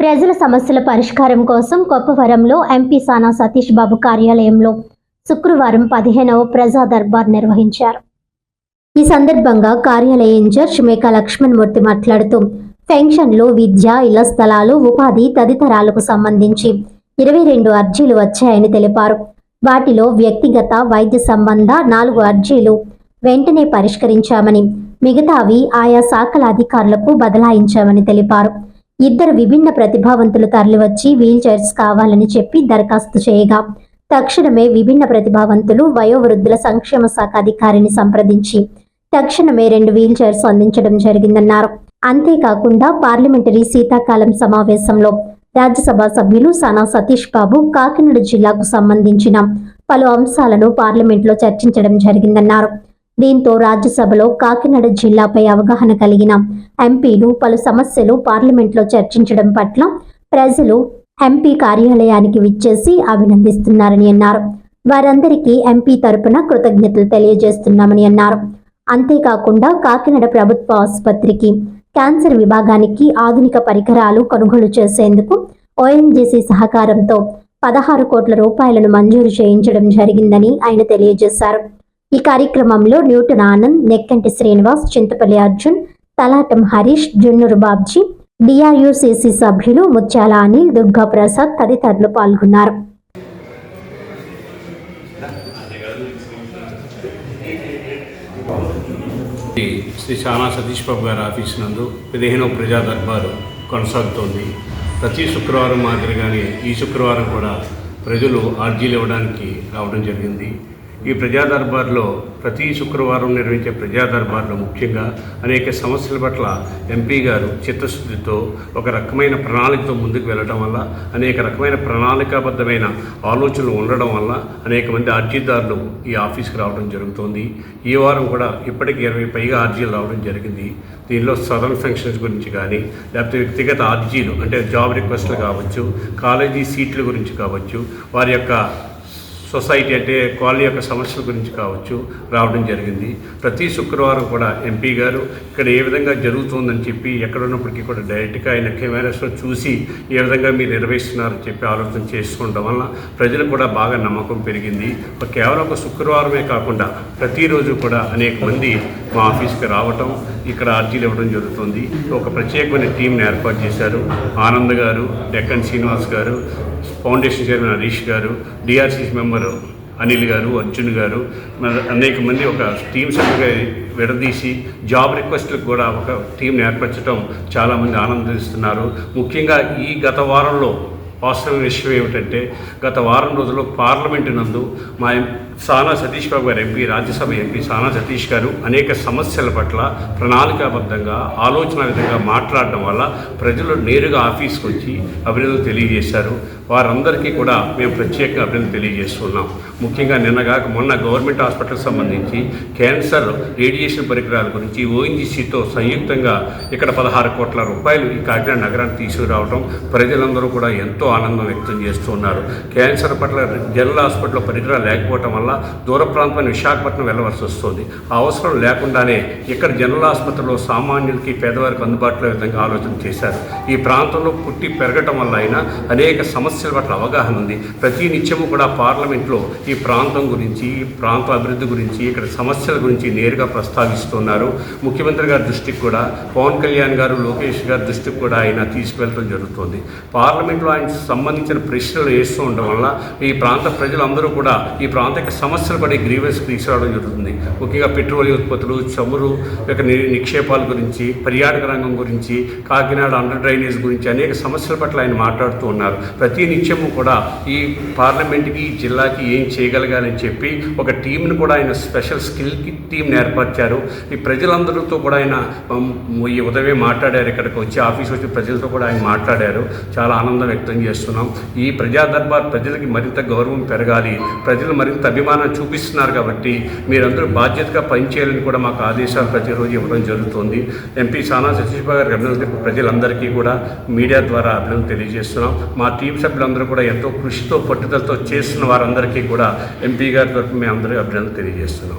ప్రజల సమస్యల పరిష్కారం కోసం కొప్పవరంలో ఎంపీ సానా సతీష్ బాబు కార్యాలయంలో శుక్రవారం పదిహేనవ ప్రజా దర్బార్ నిర్వహించారు. ఈ సందర్భంగా కార్యాలయ ఇన్ఛార్జ్ మేకా లక్ష్మణ్ మూర్తి మాట్లాడుతూ పెన్షన్లు విద్య ఇళ్ళ స్థలాలు ఉపాధి తదితరాలకు సంబంధించి ఇరవై రెండు అర్జీలు వచ్చాయని తెలిపారు. వాటిలో వ్యక్తిగత వైద్య సంబంధ నాలుగు అర్జీలు వెంటనే పరిష్కరించామని మిగతావి ఆయా శాఖల అధికారులకు బదలాయించామని తెలిపారు. ఇద్దరు విభిన్న ప్రతిభావంతులు తరలివచ్చి వీల్ చైర్స్ కావాలని చెప్పి దరఖాస్తు చేయగా తక్షణమే విభిన్న ప్రతిభావంతులు వయోవృద్ధుల సంక్షేమ శాఖ అధికారిని సంప్రదించి తక్షణమే రెండు వీల్ చైర్స్ అందించడం జరిగిందన్నారు. అంతేకాకుండా పార్లమెంటరీ శీతాకాలం సమావేశంలో రాజ్యసభ సభ్యులు సనా సతీష్ బాబు కాకినాడ జిల్లాకు సంబంధించిన పలు అంశాలను పార్లమెంట్లో చర్చించడం జరిగిందన్నారు. దీంతో రాజ్యసభలో కాకినాడ జిల్లాపై అవగాహన కలిగిన ఎంపీలు పలు సమస్యలు పార్లమెంట్లో చర్చించడం పట్ల ప్రజలు ఎంపీ కార్యాలయానికి విచ్చేసి అభినందిస్తున్నారని అన్నారు. వారందరికీ ఎంపీ తరపున కృతజ్ఞతలు తెలియజేస్తున్నామని అన్నారు. అంతేకాకుండా కాకినాడ ప్రభుత్వ ఆసుపత్రికి క్యాన్సర్ విభాగానికి ఆధునిక పరికరాలు కొనుగోలు చేసేందుకు ఓఎన్జీసీ సహకారంతో పదహారు కోట్ల రూపాయలను మంజూరు చేయించడం జరిగిందని ఆయన తెలియజేశారు. ఈ కార్యక్రమంలో న్యూటన్ ఆనంద్ నెక్కంటి శ్రీనివాస్ చింతపల్లి అర్జున్ తలాటం హరీష్ జున్నూరు బాబ్జీ డిఆర్యుసిసి సభ్యులు ముత్యాల అనిల్ దుర్గా ప్రసాద్ తదితరులు పాల్గొన్నారు. శ్రీ సానా సతీష్ బాబు గారి ఆఫీస్ నందు పదిహేనో ప్రజా దర్బారు కొనసాగుతోంది. ప్రతి శుక్రవారం మాదిరిగానే ఈ శుక్రవారం కూడా ప్రజలు ఆర్జీలు ఇవ్వడానికి రావడం జరిగింది. ఈ ప్రజా దర్బార్లో ప్రతి శుక్రవారం నిర్వహించే ప్రజా దర్బార్లో ముఖ్యంగా అనేక సమస్యల పట్ల ఎంపీ గారు చిత్తశుద్ధితో ఒక రకమైన ప్రణాళికతో ముందుకు వెళ్ళడం వల్ల అనేక రకమైన ప్రణాళికాబద్ధమైన ఆలోచనలు ఉండడం వల్ల అనేక మంది అర్జీదారులు ఈ ఆఫీస్కి రావడం జరుగుతోంది. ఈ వారం కూడా ఇప్పటికి ఇరవై పైగా అర్జీలు రావడం జరిగింది. దీనిలో సదరన్ ఫంక్షన్స్ గురించి కానీ లేకపోతే వ్యక్తిగత అర్జీలు అంటే జాబ్ రిక్వెస్ట్లు కావచ్చు కాలేజీ సీట్ల గురించి కావచ్చు వారి యొక్క సొసైటీ అంటే కాలనీ యొక్క సమస్యల గురించి కావచ్చు రావడం జరిగింది. ప్రతి శుక్రవారం కూడా ఎంపీ గారు ఇక్కడ ఏ విధంగా జరుగుతుందని చెప్పి ఎక్కడ ఉన్నప్పటికీ కూడా డైరెక్ట్గా ఆయన కెమెరాస్లో చూసి ఏ విధంగా మీరు నిర్వహిస్తున్నారని చెప్పి ఆలోచన చేసుకోవడం వల్ల ప్రజలకు కూడా బాగా నమ్మకం పెరిగింది. కేవలం ఒక శుక్రవారమే కాకుండా ప్రతిరోజు కూడా అనేక మంది మా ఆఫీస్కి రావటం ఇక్కడ అర్జీలు ఇవ్వడం జరుగుతుంది. ఒక ప్రత్యేకమైన టీంని ఏర్పాటు చేశారు. ఆనంద్ గారు డెక్కన్ శ్రీనివాస్ గారు ఫౌండేషన్ చైర్మన్ హరీష్ గారు డిఆర్సీసీ మెంబర్ అనిల్ గారు అర్జున్ గారు అనేక మంది ఒక టీమ్ సభ్యుగా విడదీసి జాబ్ రిక్వెస్ట్లకు కూడా ఒక టీంని ఏర్పరచడం చాలామంది ఆనందిస్తున్నారు. ముఖ్యంగా ఈ గత వారంలో వాస్తవ విషయం ఏమిటంటే గత వారం రోజుల్లో పార్లమెంటు నందు మా సానా సతీష్ బాబు గారు ఎంపీ రాజ్యసభ ఎంపీ సానా సతీష్ గారు అనేక సమస్యల పట్ల ప్రణాళికాబద్ధంగా ఆలోచన విధంగా మాట్లాడడం వల్ల ప్రజలు నేరుగా ఆఫీస్కి వచ్చి అభినందనలు తెలియజేశారు. వారందరికీ కూడా మేము ప్రత్యేకంగా అభినందనలు తెలియజేస్తున్నాం. ముఖ్యంగా నిన్నగాక మొన్న గవర్నమెంట్ హాస్పిటల్ సంబంధించి క్యాన్సర్ రేడియేషన్ పరికరాల గురించి ఓఎన్జీసీతో సంయుక్తంగా ఇక్కడ పదహారు కోట్ల రూపాయలు ఈ కాకినాడ నగరానికి తీసుకురావడం ప్రజలందరూ కూడా ఎంతో ఆనందం వ్యక్తం చేస్తున్నారు. క్యాన్సర్ పట్ల జనరల్ హాస్పిటల్లో పరికరాలు లేకపోవటం వల్ల దూర ప్రాంతమైన విశాఖపట్నం వెళ్ళవలసి వస్తుంది. అవసరం లేకుండానే ఇక్కడ జనరల్ ఆసుపత్రిలో సామాన్యులకి పేదవారికి అందుబాటులో విధంగా ఆలోచన చేశారు? ఈ ప్రాంతంలో పుట్టి పెరగటం వల్ల అయినా అనేక సమస్యల పట్ల అవగాహన ఉంది. ప్రతి నిత్యము కూడా పార్లమెంట్లో ఈ ప్రాంతం గురించి ఈ ప్రాంత అభివృద్ధి గురించి ఇక్కడ సమస్యల గురించి నేరుగా ప్రస్తావిస్తున్నారు. ముఖ్యమంత్రి గారి దృష్టికి కూడా పవన్ కళ్యాణ్ గారు లోకేష్ గారి దృష్టికి కూడా ఆయన తీసుకువెళ్ళడం జరుగుతుంది. పార్లమెంట్లో ఆయన సంబంధించిన ప్రశ్నలు వేస్తూ ఉండడం వల్ల ఈ ప్రాంత ప్రజలందరూ కూడా ఈ ప్రాంత యొక్క సమస్యలు పడే గ్రీవెన్స్ తీసుకురావడం జరుగుతుంది. ముఖ్యంగా పెట్రోలియం ఉత్పత్తులు చమురు యొక్క ని- నిక్షేపాల గురించి పర్యాటక రంగం గురించి కాకినాడ అండర్ డ్రైనేజ్ గురించి అనేక సమస్యల పట్ల ఆయన మాట్లాడుతూ ఉన్నారు. ప్రతి నిత్యము కూడా ఈ పార్లమెంట్కి జిల్లాకి ఏం చేయగలగాలని చెప్పి ఒక టీంను కూడా ఆయన స్పెషల్ స్కిల్ టీంని ఏర్పరిచారు. ఈ ప్రజలందరితో కూడా ఆయన ఈ ఉదయమే మాట్లాడారు ఇక్కడికి వచ్చి ఆఫీస్ వచ్చి ప్రజలతో కూడా ఆయన మాట్లాడారు. చాలా ఆనందం వ్యక్తం చేస్తున్నాం. ఈ ప్రజా దర్బార్ ప్రజలకి మరింత గౌరవం పెరగాలి. ప్రజలు మరింత అభిమానం చూపిస్తున్నారు కాబట్టి మీరందరూ బాధ్యతగా పనిచేయాలని కూడా మాకు ఆదేశాలు ప్రతిరోజు ఇవ్వడం జరుగుతుంది. ఎంపీ సానా సతీష్ గారికి అభినందన ప్రజలందరికీ కూడా మీడియా ద్వారా అభినందన తెలియజేస్తున్నాం. మా టీం సభ్యులందరూ కూడా ఎంతో కృషితో పట్టుదలతో చేస్తున్న వారందరికీ కూడా ఎంపీ గారి తరఫున మేము అందరూ అభినందన తెలియజేస్తున్నాం.